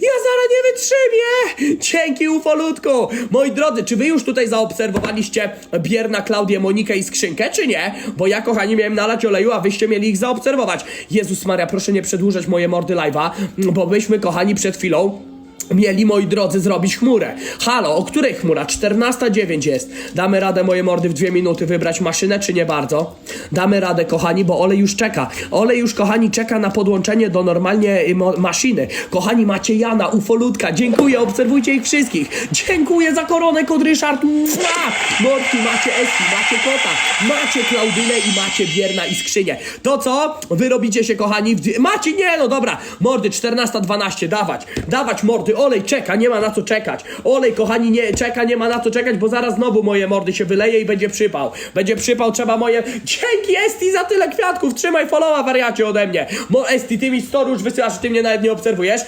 Ja zaraz nie wytrzymię! Dzięki ufolutku! Moi drodzy, czy wy już tutaj zaobserwowaliście Bierna, Klaudię, Monikę i skrzynkę, czy nie? Bo ja, kochani, miałem nalać oleju, a wyście mieli ich zaobserwować. Jezus Maria, proszę nie przedłużać moje mordy live'a, bo myśmy, kochani, przed chwilą Mieli, moi drodzy, zrobić chmurę. Halo, o której chmura? 14.09 jest. Damy radę, moje mordy, w dwie minuty wybrać maszynę, czy nie bardzo? Damy radę, kochani, bo olej już czeka. Olej już, kochani, czeka na podłączenie do normalnie y, maszyny. Kochani, macie Jana, ufolutka. Dziękuję, obserwujcie ich wszystkich. Dziękuję za koronę, kod Ryszard. Mua! Mordki, macie Esti, macie Kota, macie Klaudynę i macie Bierna i skrzynię. To co? Wy robicie się, kochani, w... Macie, nie, no dobra. Mordy, 14.12, dawać. Dawać, mordy. Olej czeka, nie ma na co czekać. Olej, kochani, nie czeka, nie ma na co czekać, bo zaraz znowu moje mordy się wyleje i będzie przypał. Będzie przypał, trzeba moje... Dzięki, Esti, za tyle kwiatków. Trzymaj followa, wariacie, ode mnie. Mo, Esti, ty mi 100 róż wysyłasz, ty mnie nawet nie obserwujesz.